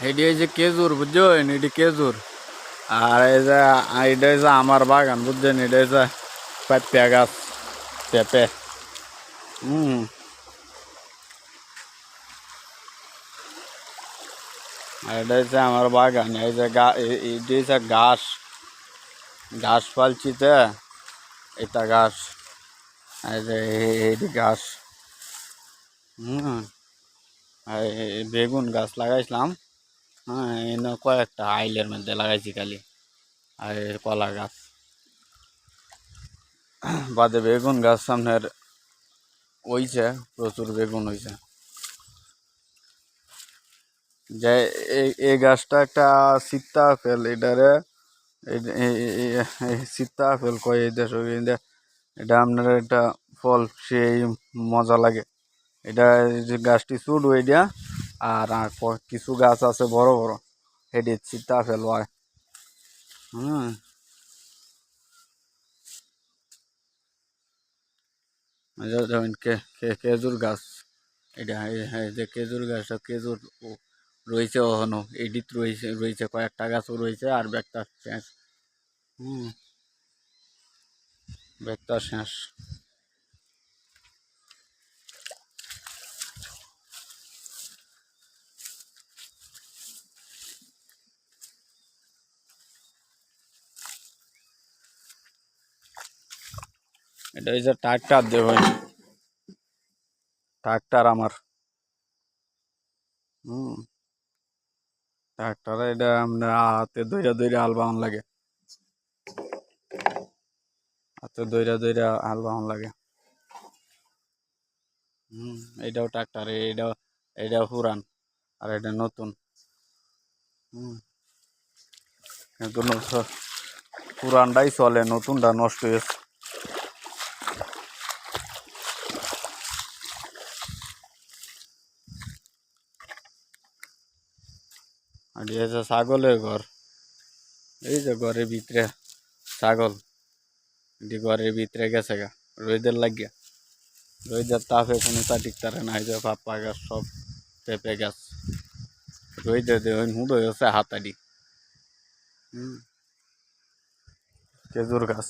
এটি হয়েছে কেজুর বুঝছেন এটি কেজুর আর এই যে এটা হয়েছে আমার বাগান বুঝছেন এটা হয়েছে পেঁপে গাছ, পেঁপে। হুম। এটা হচ্ছে আমার বাগান, এই যে গা- এটি হচ্ছে ঘাস। ঘাস পালছিতে এটা ঘাস। এই যে এটি ঘাস। হুম। আর বেগুন গাছ লাগাইছিলাম। হ্যাঁ এনে কয়েকটা আইলের মধ্যে লাগাইছি খালি। আর কলা গাছ। বাদে বেগুন গাছ সামনের হইছে, প্রচুর বেগুন হইছে। যে এই- গাছটা একটা সীতা আপেল, এটারে সীতা আপেল কয় দেশ এটা আপনার একটা ফল, সেই মজা লাগে। এটা গাছটি ছোট এটা আর আর কিছু গাছ আছে বড় বড়। সীতা আপেল হয় হুম। কে, কে- খেজুর গাছ। এটা এই যে খেজুর গাছ খেজুর রয়েছে ওখানো এডিট রয়েছে রয়েছে, কয়েকটা গাছও রয়েছে, আর ব্যাগটা শেষ। হুম। ব্যাগটা শেষ। এটা হচ্ছে ট্রাক্টার দেখুন ট্রাক্টার আমার। হুম। ট্রাক্টর এটা আমরা হাতে দইরা দইরা হাল বাহন লাগে। হাতে দইরা দইরা হাল বাহন লাগে। হুম, এটাও ট্রাক্টর এটাও এটাও পুরান, আর এটা নতুন। হুম। কিন্তু পুরানটাই চলে, নতুনটা নষ্ট হয়েছে আর যে ছাগলের ঘর, এই যে ঘরের ভিতরে ছাগল, এটি ঘরের ভিতরে গেছে গা, রোদের লাগিয়া। রোদের তাপে কোনো তা টিকতারে না যে পাপ্পা গাছ, সব পেঁপে গাছ। রোদে দেবেন হুড়ো হয়েছে হাতাডি। হুম। খেজুর গাছ।